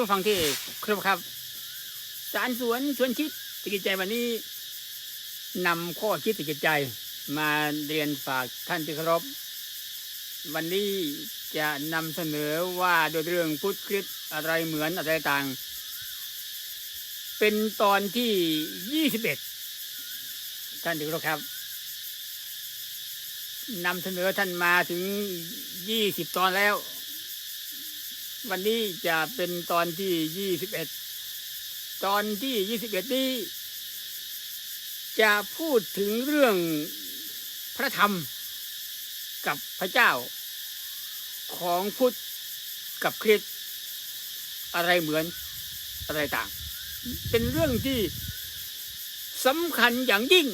ผู้ฟังที่ครบครับ สารสวนชวนคิดติกิจใจวันนี้นำข้อคิดติกิจใจมาเรียนฝากท่านที่เคารพวันนี้จะนำเสนอว่าโดยเรื่องพุทธคริสอะไรเหมือนอะไรต่าง เป็นตอนที่ยี่สิบเอ็ดท่านที่เคารพครับนำเสนอท่านมาถึงยี่สิบตอนแล้ว วันนี้จะเป็นตอนที่ยี่สิบเอ็ดตอนที่ยี่สิบเอ็ดนี้ จะพูดถึงเรื่องพระธรรมกับพระเจ้า ของพุทธกับคริสอะไรเหมือนอะไรต่าง เป็นเรื่องที่สำคัญอย่างยิ่ง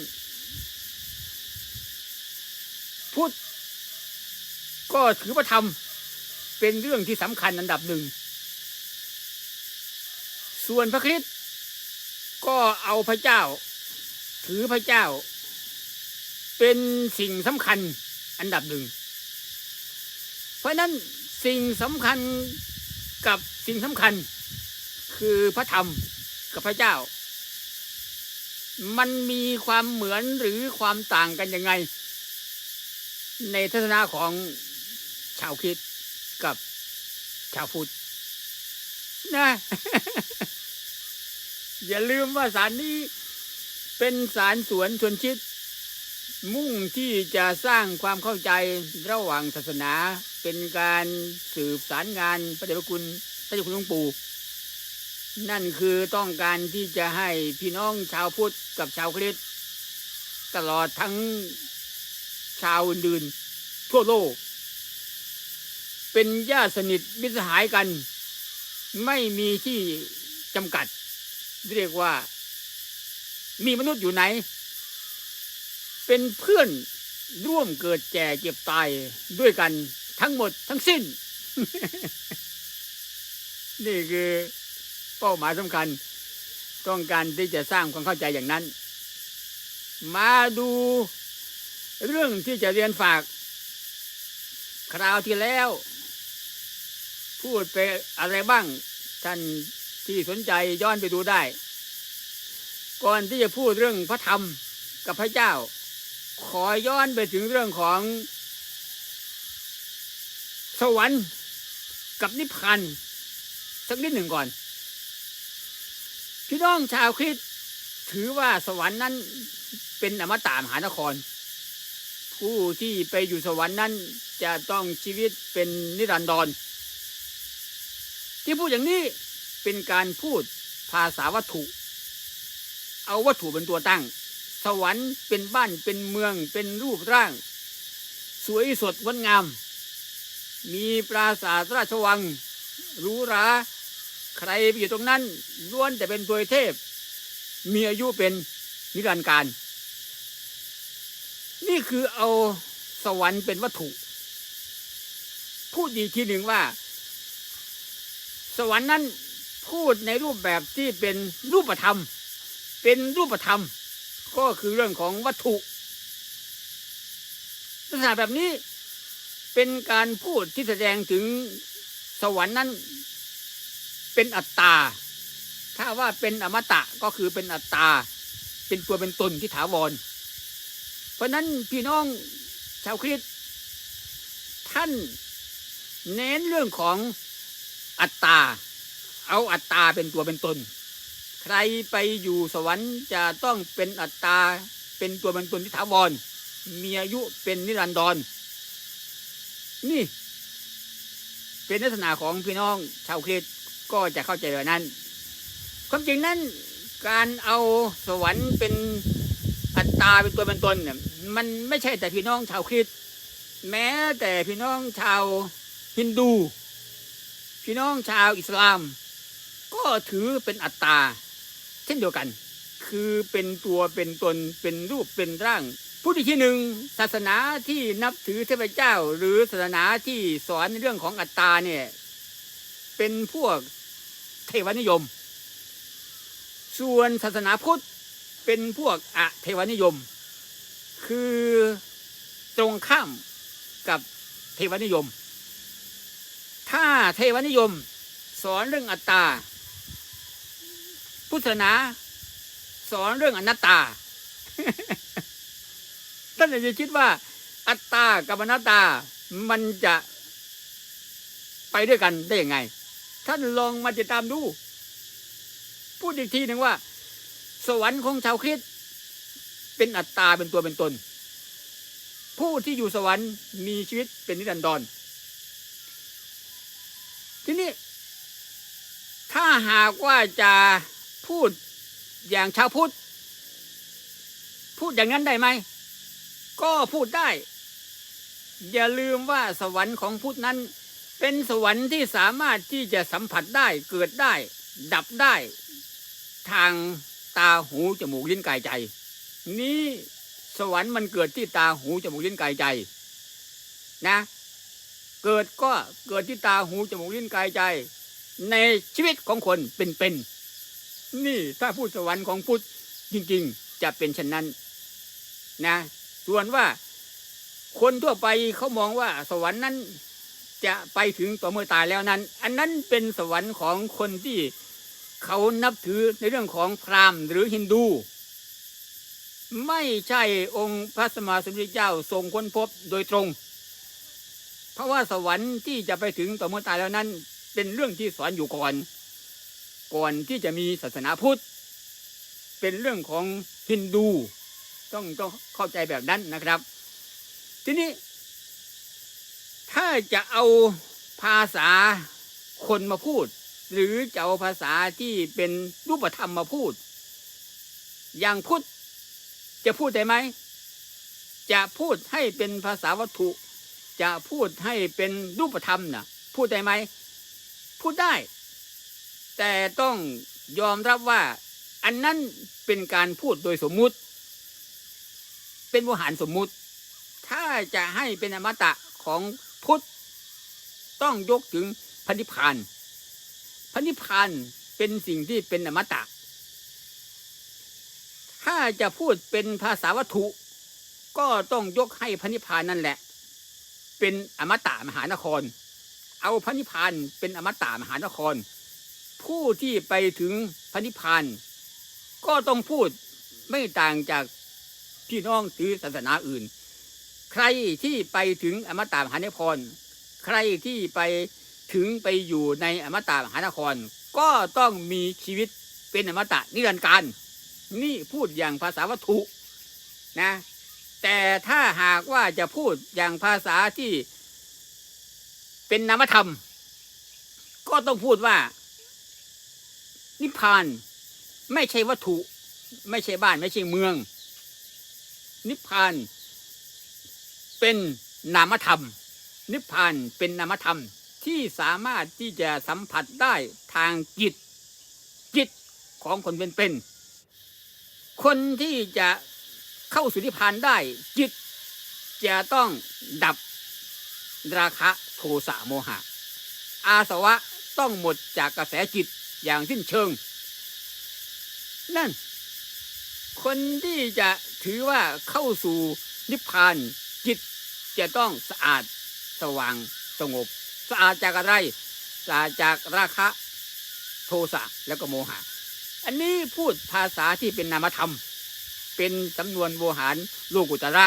พุทธก็ถือพระธรรม เป็นเรื่องที่สำคัญอันดับหนึ่ง ส่วนพระคริสต์ก็เอาพระเจ้า ถือพระเจ้า เป็นสิ่งสำคัญอันดับหนึ่ง เพราะนั้นสิ่งสำคัญกับสิ่งสำคัญ คือพระธรรมกับพระเจ้า มันมีความเหมือนหรือความต่างกันยังไง ในทัศนะของชาวคริสต์ กับชาวพุทธนะ อย่าลืมว่าสารนี้เป็นสารสวนชนชิด มุ่งที่จะสร้างความเข้าใจระหว่างศาสนา เป็นการสืบสารงานพระเดชพระคุณพระเจ้าคุณหลวงปู่นั่นคือต้องการที่จะให้พี่น้องชาวพุทธกับชาวคริสต์ตลอดทั้งชาวอื่นๆทั่วโลก เป็นญาติสนิทมิตรสหายกัน ไม่มีที่จำกัด เรียกว่า มีมนุษย์อยู่ไหน เป็นเพื่อนร่วมเกิดแก่เจ็บตายด้วยกันทั้งหมดทั้งสิ้น นี่คือเป้าหมายสำคัญ ต้องการที่จะสร้างความเข้าใจอย่างนั้น มาดูเรื่องที่จะเรียนฝาก คราวที่แล้ว พูดไปอะไรบ้าง ท่านที่สนใจย้อนไปดูได้ ก่อนที่จะพูดเรื่องพระธรรมกับพระเจ้า ขอย้อนไปถึงเรื่องของ สวรรค์กับนิพพานสักนิดหนึ่งก่อน พี่น้องชาวคริสต์ถือว่าสวรรค์นั้นเป็นอมตะมหานคร ผู้ที่ไปอยู่สวรรค์นั้นจะต้องชีวิตเป็นนิรันดร ที่พูดอย่างนี้เป็นการพูดภาษาวัตถุ เอาวัตถุเป็นตัวตั้ง สวรรค์เป็นบ้านเป็นเมืองเป็นรูปร่าง สวยสดงดงาม มีปราสาทราชวังหรูหราใครไปอยู่ตรงนั้นล้วนแต่เป็นตัวเทพ มีอายุเป็นนิรันดร์การ นี่คือเอาสวรรค์เป็นวัตถุ พูดอีทีหนึ่งว่า สวรรค์นั้นพูดในรูปแบบที่เป็นรูปธรรม เป็นรูปธรรม ก็คือเรื่องของวัตถุลักษณะแบบนี้เป็นการพูดที่แสดงถึงสวรรค์นั้น เป็นอัตตา ถ้าว่าเป็นอมตะก็คือเป็นอัตตา เป็นตัวเป็นตนที่ถาวร เพราะนั้นพี่น้องชาวคริสต์ท่านเน้นเรื่องของ อัตตา เอาอัตตาเป็นตัวเป็นตน ใครไปอยู่สวรรค์จะต้องเป็นอัตตาเป็นตัวเป็นตนที่ถาวร มีอายุเป็นนิรันดร นี่ เป็นลักษณะของพี่น้องชาวคริสต์ก็จะเข้าใจแบบนั้น ความจริงนั้นการเอาสวรรค์เป็นอัตตาเป็นตัวเป็นตนเนี่ยมันไม่ใช่แต่พี่น้องชาวคริสแม้แต่พี่น้องชาวฮินดู พี่น้องชาวอิสลาม ก็ถือเป็นอัตตา เช่นเดียวกัน คือเป็นตัวเป็นตนเป็นรูปเป็นร่างพูดอีกทีหนึ่งศาสนาที่นับถือเทพเจ้า หรือศาสนาที่สอนเรื่องของอัตตาเนี่ยเป็นพวกเทวนิยม ส่วนศาสนาพุทธเป็นพวกอะเทวนิยม คือตรงข้ามกับเทวนิยม ถ้าเทวนิยม สอนเรื่องอัตตา พุทธศาสนา สอนเรื่องอนัตตา ท่านอาจจะคิดว่า อัตตากับอนัตตา มันจะไปด้วยกันได้ยังไง ท่านลองมาติดตามดู พูดอีกทีหนึ่งว่า สวรรค์ของชาวคริสต์เป็นอัตตาเป็นตัวเป็นตน ผู้ที่อยู่สวรรค์มีชีวิตเป็นนิรันดร ทีนี้ ถ้าหากว่าจะพูดอย่างชาวพุทธพูดอย่างนั้นได้ไหม ก็พูดได้ อย่าลืมว่าสวรรค์ของพุทธนั้น เป็นสวรรค์ที่สามารถที่จะสัมผัสได้เกิดได้ ดับได้ ทางตาหูจมูกลิ้นกายใจ นี่สวรรค์มันเกิดที่ตาหูจมูกลิ้นกายใจ นะ เกิดก็เกิดที่ตาหูจมูกลิ้นกายใจ ในชีวิตของคนเป็นๆนี่ถ้าพูดสวรรค์ของพุทธจริงๆ จะเป็นเช่นนั้นนะส่วนว่าคนทั่วไปเขามองว่าสวรรค์นั้นจะไปถึงต่อเมื่อตายแล้วนั้น อันนั้นเป็นสวรรค์ของคนที่เขานับถือในเรื่องของพราหมณ์หรือฮินดู ไม่ใช่องค์พระสมมาสมุทธเจ้าทรงค้นพบโดยตรง เพราะว่าสวรรค์ที่จะไปถึงต่อเมื่อตายแล้วนั้น เป็นเรื่องที่สอนอยู่ก่อน ก่อนที่จะมีศาสนาพุทธ เป็นเรื่องของฮินดู ต้องต้องเข้าใจแบบนั้นนะครับ ทีนี้ ถ้าจะเอาภาษาคนมาพูด หรือจะเอาภาษาที่เป็นรูปธรรมมาพูด อย่างพุทธจะพูดได้ไหม จะพูดให้เป็นภาษาวัตถุ จะพูดให้เป็นรูปธรรมนะพูดได้ไหม พูดได้ แต่ต้องยอมรับว่า อันนั้นเป็นการพูดโดยสมมุติ เป็นวหารสมมุติ ถ้าจะให้เป็นอมตะของพุทธ ต้องยกถึงพันิพพานพันิพพานเป็นสิ่งที่เป็นอมตะ ถ้าจะพูดเป็นภาษาวัตถุ ก็ต้องยกให้พันิพพานนั่นแหละ เป็นอมตะมหานคร เอาพันิพพานเป็นอมตะมหานคร ผู้ที่ไปถึงพันิพพานก็ต้องพูดไม่ต่างจากพี่น้องถือศาสนาอื่น ใครที่ไปถึงอมตะมหานคร ใครที่ไปถึงไปอยู่ในอมตะมหานคร ก็ต้องมีชีวิตเป็นอมตะนิรันดร์การ นี่พูดอย่างภาษาวัตถุนะ แต่ถ้าหากว่าจะพูดอย่างภาษาที่เป็นนามธรรม ก็ต้องพูดว่า นิพพาน ไม่ใช่วัตถุ ไม่ใช่บ้าน ไม่ใช่เมือง นิพพาน เป็นนามธรรม นิพพานเป็นนามธรรมที่สามารถที่จะสัมผัสได้ทางจิตจิตของคนเป็นๆคนที่จะ เข้าสู่นิพพานได้ จิตจะต้องดับราคะโทสะโมหะ อาสวะต้องหมดจากกระแสจิตอย่างสิ้นเชิง นั่น คนที่จะถือว่าเข้าสู่นิพพานจิตจะต้องสะอาดสว่างสงบ สะอาดจากอะไร สะอาดจากราคะ โทสะแล้วก็โมหะ อันนี้พูดภาษาที่เป็นนามธรรม เป็นสำนวนโวหารโลกุตระ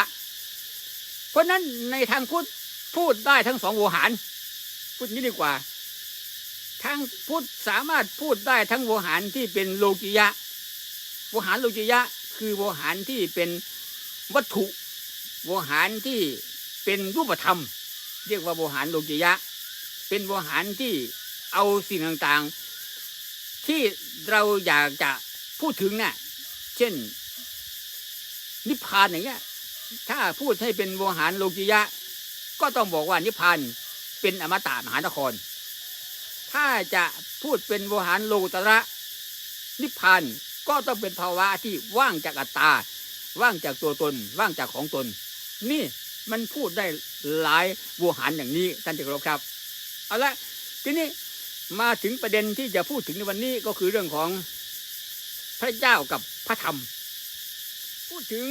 เพราะนั้นในทางพุทธพูดได้ทั้งสองโวหาร พูดนี้ดีกว่า ทางพุทธสามารถพูดได้ทั้งโวหารที่เป็นโลกิยะโวหารโลกิยะ คือโวหารที่เป็นวัตถุโวหารที่เป็นรูปธรรม เรียกว่าโวหารโลกิยะ เป็นโวหารที่เอาสิ่งต่างๆ ที่เราอยากจะพูดถึงน่ะเช่น นิพพานอย่างเงี้ย ถ้าพูดให้เป็นโวหารโลกิยะ ก็ต้องบอกว่านิพพานเป็นอมตะมหานคร ถ้าจะพูดเป็นโวหารโลตระ นิพพานก็ต้องเป็นภาวะที่ว่างจากอัตตา ว่างจากตัวตน ว่างจากของตน นี่มันพูดได้หลายโวหารอย่างนี้ท่านที่เคารพครับเอาละทีนี้มาถึงประเด็นที่จะพูดถึงในวันนี้ก็คือเรื่องของพระเจ้ากับพระธรรม พูดถึง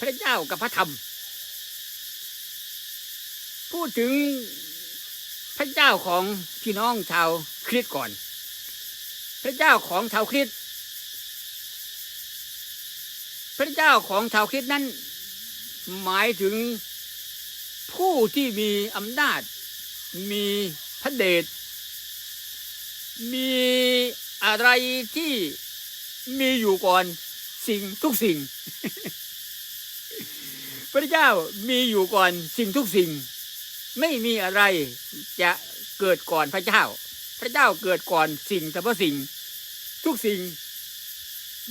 พระเจ้ากับพระธรรม พูดถึงพระเจ้าของพี่น้องชาวคริสต์ก่อน พระเจ้าของชาวคริสต์พระเจ้าของชาวคริสต์นั้น หมายถึงผู้ที่มีอำนาจ มีพระเดชมีอะไรที่มีอยู่ก่อน สิ่งทุกสิ่ง พระเจ้ามีอยู่ก่อนสิ่งทุกสิ่ง ไม่มีอะไรจะเกิดก่อนพระเจ้า พระเจ้าเกิดก่อนสิ่งสรรพสิ่ง ทุกสิ่ง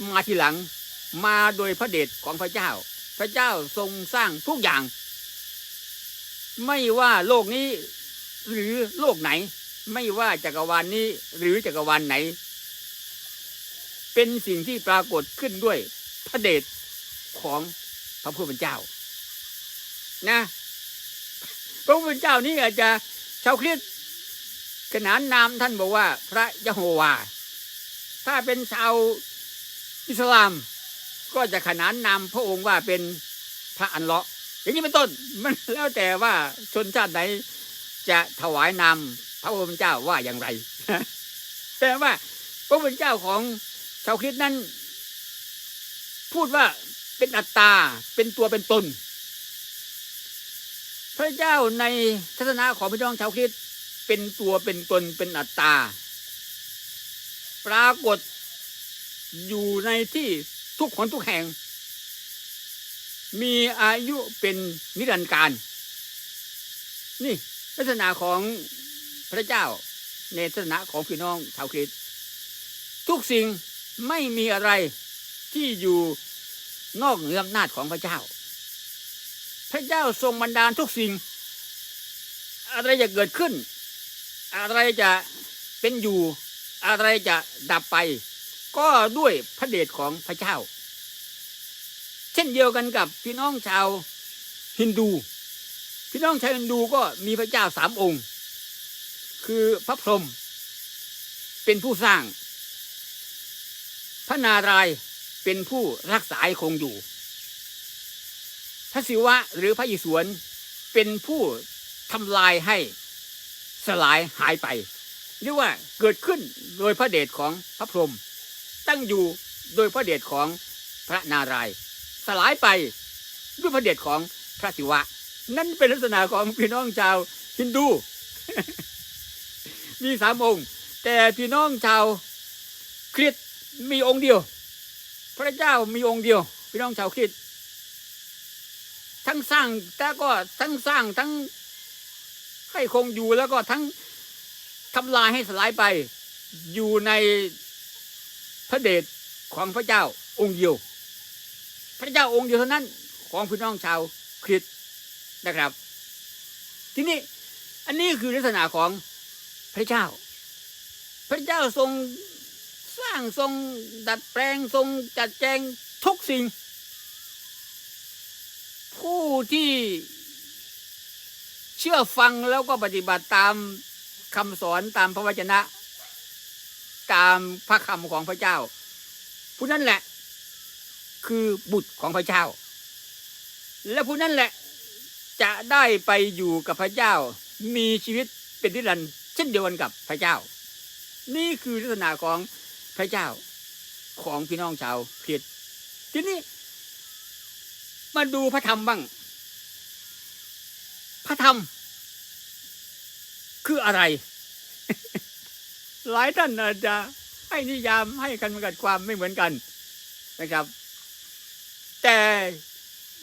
มาทีหลังมาโดยพระเดชของพระเจ้า พระเจ้าทรงสร้างทุกอย่าง ไม่ว่าโลกนี้หรือโลกไหน ไม่ว่าจักรวาลนนี้หรือจักรวาลไหน เป็นสิ่งที่ปรากฏขึ้นด้วยพระเดชของพระผู้เป็นเจ้า นะ พระผู้เป็นเจ้านี้อาจจะชาวคริสต์ขนานนามท่านบอกว่า พระยะโฮวา ถ้าเป็นชาวอิสลาม ก็จะขนานนามพระองค์ว่าเป็นพระอันเลาะอย่างนี้เป็นต้นมันแล้วแต่ว่าชนชาติไหนจะถวายนามพระผู้เป็นเจ้าว่าอย่างไรแต่ว่าพระผู้เป็นเจ้าของ ชาวคริสต์นั้น พูดว่าเป็นอัตตา เป็นตัวเป็นตน พระเจ้าในทัศนะของพี่น้องชาวคริสต์เป็นตัวเป็นตนเป็นอัตตา ปรากฏอยู่ในที่ทุกคนทุกแห่ง มีอายุเป็นนิรันดร์การ นี่ลักษณะของพระเจ้าในทัศนะของพี่น้องชาวคริสต์ทุกสิ่ง ไม่มีอะไรที่อยู่นอกเหนืออำนาจของพระเจ้า พระเจ้าทรงบันดาลทุกสิ่ง อะไรจะเกิดขึ้น อะไรจะเป็นอยู่ อะไรจะดับไป ก็ด้วยพระเดชของพระเจ้า เช่นเดียวกันกับพี่น้องชาวฮินดู พี่น้องชาวฮินดูก็มีพระเจ้าสามองค์ คือพระพรหมเป็นผู้สร้าง พระนารายเป็นผู้รักษาคงอยู่ พระศิวะหรือพระอิศวรเป็นผู้ทำลายให้สลายหายไปเรียกว่าเกิดขึ้นโดยพระเดชของพระพรหมตั้งอยู่โดยพระเดชของพระนารายสลายไปด้วยพระเดชของพระศิวะ นั่นเป็นลักษณะของพี่น้องชาวฮินดู มีสามองค์ แต่พี่น้องชาวคริสต์ มีองค์เดียว พระเจ้ามีองค์เดียว พี่น้องชาวคริสต์ทั้งสร้างแต่ก็ทั้งสร้างทั้งให้คงอยู่แล้วก็ทั้งทำลายให้สลายไป อยู่ในพระเดชของพระเจ้าองค์เดียว พระเจ้าองค์เดียวเท่านั้นของพี่น้องชาวคริสต์นะครับ ทีนี้อันนี้คือลักษณะของพระเจ้า พระเจ้าทรง ร้างทรงดัดแปลงทรงจัดแจงทุกสิ่ง ผู้ที่เชื่อฟังแล้วก็ปฏิบัติตามคำสอนตามพระวจนะ ตามพระคำของพระเจ้า ผู้นั้นแหละ คือบุตรของพระเจ้า และผู้นั้นแหละจะได้ไปอยู่กับพระเจ้า มีชีวิตเป็นนิรันดร์เช่นเดียวกันกับพระเจ้า นี่คือลักษณะของ พระเจ้าของพี่น้องชาวคริสต์ทีนี้ มาดูพระธรรมบ้าง พระธรรม คืออะไร หลายท่านอาจจะให้นิยามให้กันกัดความไม่เหมือนกันนะครับ แต่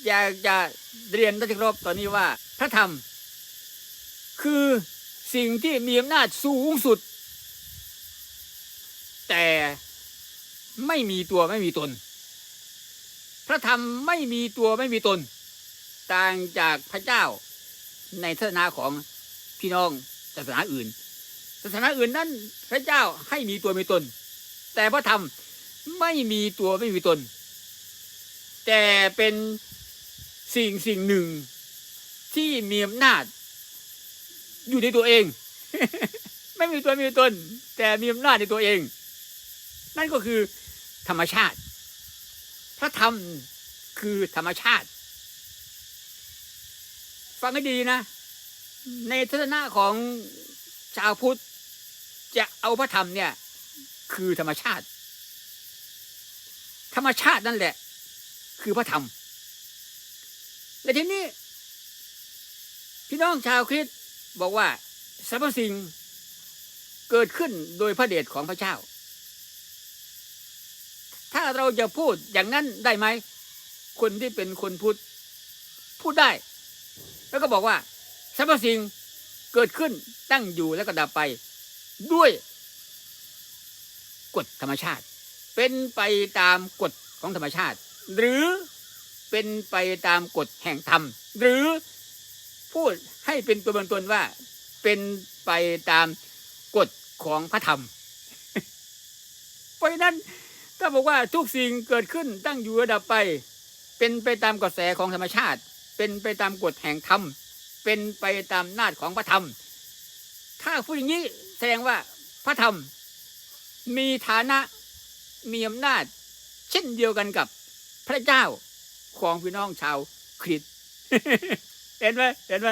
อยากจะเรียนท่านที่ครพตอนนี้ว่า พระธรรม คือสิ่งที่มีอำนาจสูงสุด แต่ไม่มีตัวไม่มีตน พระธรรมไม่มีตัวไม่มีตน ต่างจากพระเจ้าในศาสนาของพี่น้องศาสนาอื่น ศาสนาอื่นนั้นพระเจ้าให้มีตัวมีตน แต่พระธรรมไม่มีตัวไม่มีตน แต่เป็นสิ่งสิ่งหนึ่งที่มีอำนาจอยู่ในตัวเอง ไม่มีตัวมีตน แต่มีอำนาจในตัวเอง นั่นก็คือธรรมชาติ พระธรรมคือธรรมชาติ ฟังให้ดีนะ ในทัศนะของชาวพุทธ จะเอาพระธรรมเนี่ย คือธรรมชาติ ธรรมชาตินั่นแหละ คือพระธรรมและทีนี้ พี่น้องชาวคริสต์บอกว่าสรรพสิ่งเกิดขึ้นโดยพระเดชของพระเจ้า ถ้าเราจะพูดอย่างนั้นได้ไหม คนที่เป็นคนพุทธพูดได้ แล้วก็บอกว่าสรรพสิ่งเกิดขึ้นตั้งอยู่แล้วก็ดับไป ด้วยกฎธรรมชาติ เป็นไปตามกฎของธรรมชาติ หรือเป็นไปตามกฎแห่งธรรม หรือพูดให้เป็นตัวเป็นตนว่า เป็นไปตามกฎของพระธรรม เพราะนั้น ถ้าบอกว่าทุกสิ่งเกิดขึ้นตั้งอยู่ระดับไป เป็นไปตามกระแสของธรรมชาติ เป็นไปตามกฎแห่งธรรม เป็นไปตามนาจของพระธรรม ถ้าพูดอย่างนี้แสดงว่าพระธรรม มีฐานะมีอำนาจ เช่นเดียวกันกับพระเจ้าของพี่น้องชาวคริสต์เห็นไหมเห็นไหม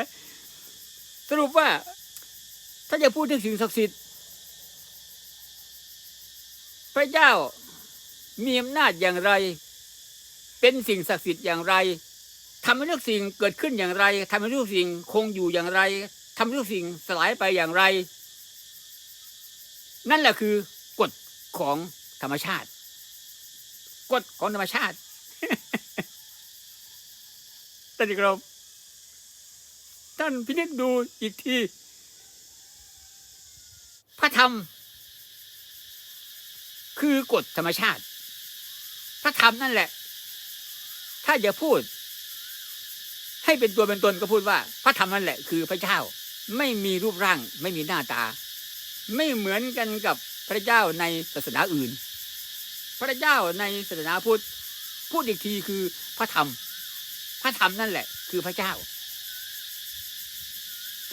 สรุปว่า ถ้าจะพูดถึงสิ่งศักดิ์สิทธิ์พระเจ้า มีอำนาจอย่างไร เป็นสิ่งศักดิ์สิทธิ์อย่างไรทำให้ทุกสิ่งเกิดขึ้นอย่างไรทำให้ทุกสิ่งคงอยู่อย่างไรทำให้ทุกสิ่งสลายไปอย่างไร นั่นแหละคือกฎของธรรมชาติ กฎของธรรมชาติท่านคารพท่านพินิจดูอีกที พระธรรม คือกฎธรรมชาติ พระธรรมนั่นแหละ ถ้าจะพูด ให้เป็นตัวเป็นตนก็พูดว่า พระธรรมนั่นแหละ คือพระเจ้าไม่มีรูปร่าง ไม่มีหน้าตา ไม่เหมือนกันกับพระเจ้าในศาสนาอื่น พระเจ้าในศาสนาพุทธพูดอีกทีคือพระธรรม พระธรรมนั่นแหละ คือพระเจ้า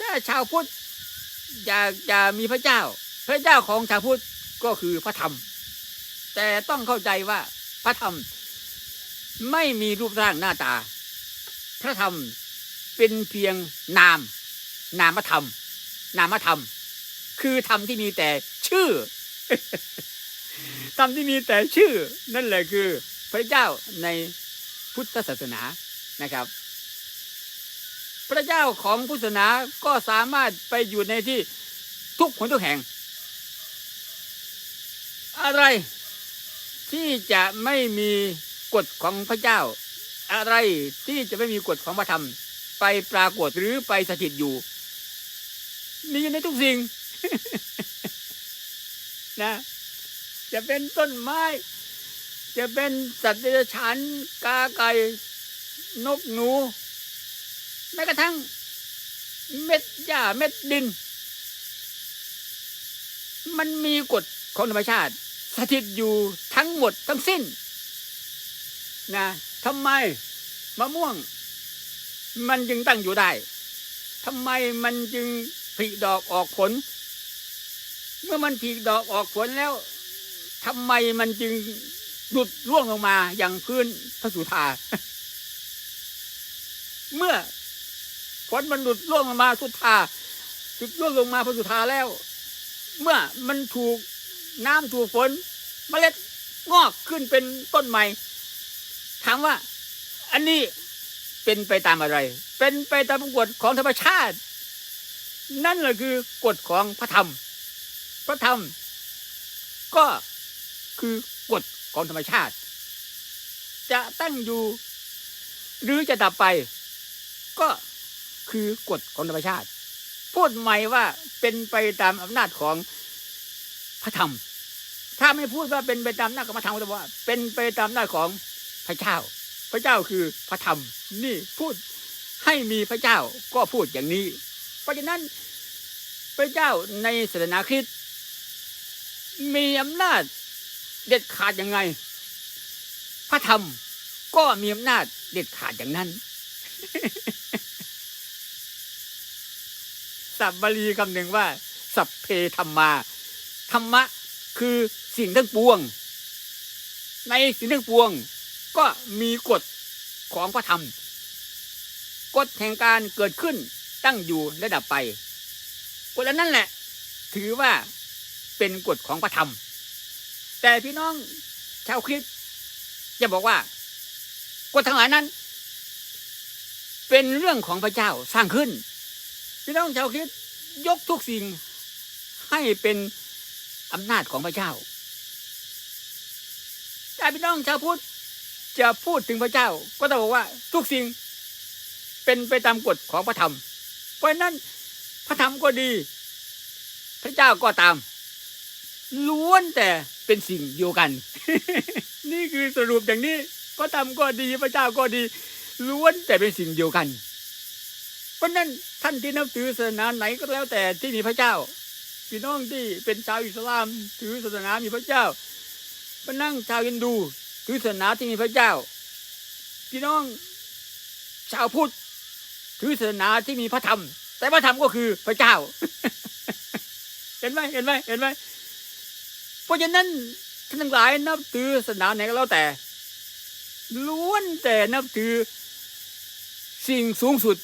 ถ้าชาวพุทธอยากจะมีพระเจ้า พระเจ้าของชาวพุทธก็คือพระธรรม แต่ต้องเข้าใจว่า พระธรรม ไม่มีรูปร่างหน้าตา พระธรรมเป็นเพียงนาม นามธรรม นามธรรม คือธรรมที่มีแต่ชื่อธรรมที่มีแต่ชื่อ นั่นแหละคือ พระเจ้าในพุทธศาสนานะครับ พระเจ้าของพุทธศาสนาก็สามารถไปอยู่ในที่ทุกคนทุกแห่ง อะไร ที่จะไม่มีกฎของพระเจ้า อะไรที่จะไม่มีกฎของพระธรรม ไปปรากฏหรือไปสถิตอยู่ มีในทุกสิ่ง นะ จะเป็นต้นไม้ จะเป็นสัตว์เดรัจฉานกาไก่นกหนูแม้กระทั่ง เม็ดหญ้าเม็ดดิน มันมีกฎของธรรมชาติ สถิตอยู่ทั้งหมดทั้งสิ้นนะทำไมมะม่วง มันจึงตั้งอยู่ได้ทำไมมันจึงผลิดอกออกผล เมื่อมันผลิดอกออกผลแล้วทำไมมันจึงหลุดร่วงลงมาอย่างพื้นพระสุธา เมื่อฝนมันหลุดร่วงลงมาสุธาหลุดร่วงลงมาพระสุธาแล้ว เมื่อมันถูก น้ำถูกฝนเมล็ดงอกขึ้นเป็นต้นใหม่ถามว่า อันนี้เป็นไปตามอะไร เป็นไปตามกฎของธรรมชาติ นั่นแหละคือกฎของพระธรรม พระธรรม ก็คือกฎของธรรมชาติ จะตั้งอยู่ หรือจะดับไป ก็คือกฎของธรรมชาติ พูดใหม่ว่าเป็นไปตามอำนาจของ พระธรรม ถ้าไม่พูดว่าเป็นไปตามอำนาของพระธรรมก็จะว่า เป็นไปตามอำนาของพระเจ้า พระเจ้าคือพระธรรม นี่พูดให้มีพระเจ้าก็พูดอย่างนี้ เพราะฉะนั้นพระเจ้าในศาสนาคริสต์มีอำนาจเด็ดขาดยังไง พระธรรมก็มีอำนาจเด็ดขาดอย่างนั้นสับบาลีคำหนึ่งว่า สัพเพธรรมา ธรรมะคือสิ่งทั้งปวง ในสิ่งทั้งปวง ก็มีกฎของพระธรรม กฎแห่งการเกิดขึ้นตั้งอยู่และดับไป กฎนนั้นแหละ ถือว่าเป็นกฎของพระธรรม แต่พี่น้องชาวคริสต์จะบอกว่ากฎทั้งหลายนั้น เป็นเรื่องของพระเจ้าสร้างขึ้น พี่น้องชาวคริสต์ยกทุกสิ่งให้เป็น อำนาจของพระเจ้าแต่พี่น้องชาวพุทธจะพูดถึงพระเจ้า ก็ต้องบอกว่าทุกสิ่งเป็นไปตามกฎของพระธรรม เพราะนั้นพระธรรมก็ดี พระเจ้าก็ตาม ล้วนแต่เป็นสิ่งเดียวกัน นี่คือสรุปอย่างนี้พระธรรมก็ดีพระเจ้าก็ดี ล้วนแต่เป็นสิ่งเดียวกัน เพราะฉะนั้นท่านที่นับถือศาสนาไหนก็แล้วแต่ที่มีพระเจ้า พี่น้องที่เป็นชาวอิสลาม ถือศาสนามีพระเจ้าพนั่งชาวฮินดู ถือศาสนาที่มีพระเจ้า พี่น้องชาวพุทธถือศาสนาที่มีพระธรรม แต่พระธรรมก็คือพระเจ้า เห็นไหมเห็นไหมเห็นไหมเพราะฉะนั้นท่านทั้งหลายนับถือศาสนาไหนก็แล้วแต่ล้วนแต่นับถือสิ่งสูงสุด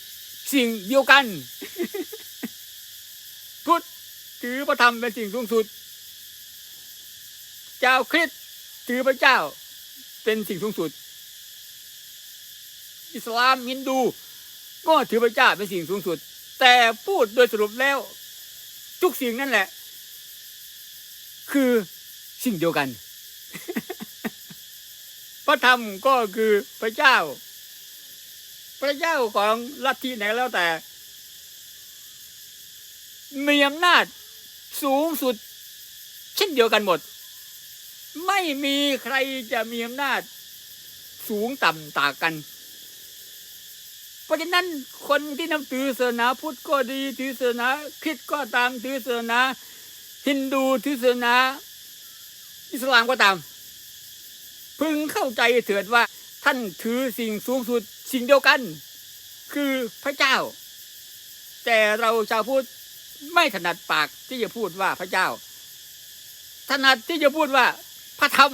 สิ่งเดียวกัน ถือพระธรรมเป็นสิ่งสูงสุด เจ้าคริสต์ถือพระเจ้าเป็นสิ่งสูงสุด อิสลามฮินดู ก็ถือพระเจ้าเป็นสิ่งสูงสุด แต่พูดโดยสรุปแล้ว ทุกสิ่งนั่นแหละ คือสิ่งเดียวกัน พระธรรมก็คือพระเจ้า พระเจ้าของลัทธิไหนแล้วแต่มีอำนาจ สูงสุด เช่นเดียวกันหมด ไม่มีใครจะมีอำนาจ สูงต่ำต่างกัน เพราะฉะนั้นคนที่นับถือศาสนาพุทธก็ดีถือศาสนาคริสต์ก็ตามถือศาสนาฮินดูถือศาสนา อิสลามก็ตาม พึงเข้าใจเถิดว่าท่านถือสิ่งสูงสุดสิ่งเดียวกัน คือพระเจ้า แต่เราชาวพุทธ ไม่ถนัดปากที่จะพูดว่าพระเจ้า ถนัดที่จะพูดว่า พระธรรม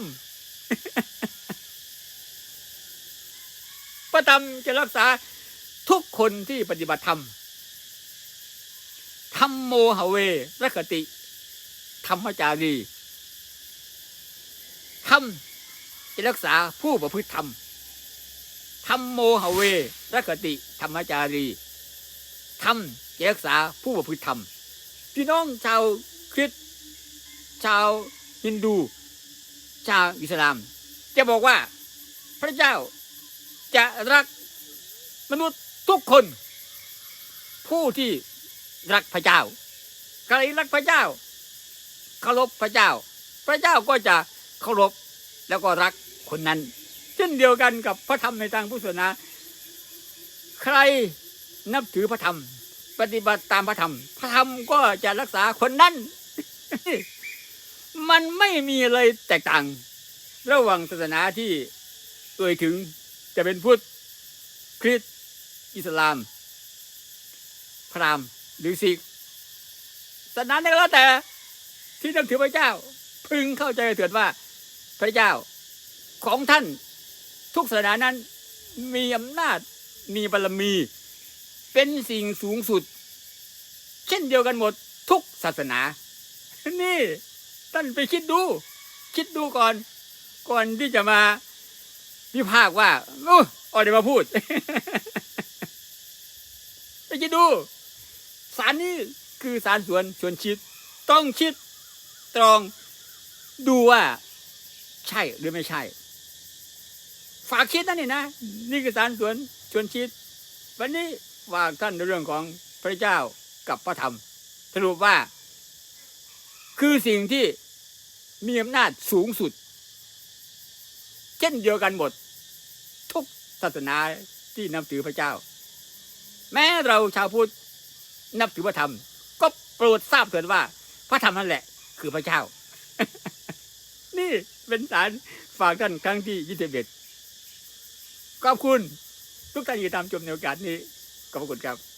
พระธรรมจะรักษาทุกคนที่ปฏิบัติธรรมธรรมโมหเวรคติ ธรรมจารีธรรมจะรักษาผู้ประพฤติธรรมธรรมโมหเวรคติ ธรรมจารีธรรมจะรักษาผู้ประพฤติธรรม พี่น้องชาวคริสต์ชาวฮินดู ชาวอิสลาม จะบอกว่าพระเจ้าจะรักมนุษย์ทุกคน ผู้ที่รักพระเจ้าใครรักพระเจ้าเคารพพระเจ้า พระเจ้าก็จะเคารพแล้วก็รักคนนั้น เช่นเดียวกันกับพระธรรมในทางพุทธศาสนา ใครนับถือพระธรรม ปฏิบัติตามพระธรรม พระธรรมก็จะรักษาคนนั้นมันไม่มีอะไรแตกต่าง ระหว่างศาสนาที่เอ่ยถึงจะเป็นพุทธคริสต์อิสลาม พราหมณ์หรือศิกศาสนาใดก็แล้วแต่ ที่นับถือพระเจ้า พึงเข้าใจเถิดว่า พระเจ้าของท่านทุกศาสนานั้นมีอำนาจมีบารมี เป็นสิ่งสูงสุด เช่นเดียวกันหมดทุกศาสนา นี่ท่านไปคิดดู คิดดูก่อน ก่อนที่จะมาวิพากว่าโอ้อเดี๋ยวมาพูดไปคิดดู สารนี้คือสารสวนชวนชิด ต้องคิดตรองดูว่า ใช่หรือไม่ใช่ ฝากคิดนั่นนี่นะ นี่คือสารสวนชวนชิด วันนี้ ว่าท่านในเรื่องของพระเจ้ากับพระธรรม สรุปว่า คือสิ่งที่มีอำนาจสูงสุด เช่นเดียวกันหมด ทุกศาสนาที่นับถือพระเจ้า แม้เราชาวพุทธนับถือพระธรรม ก็โปรดทราบเถิดว่า พระธรรมนั่นแหละ คือพระเจ้า นี่เป็นสารฝากท่านครั้งที่ยี่สิบเอ็ดขอบคุณทุกท่านที่ตามชมในโอกาสนี้ ขอบคุณครับ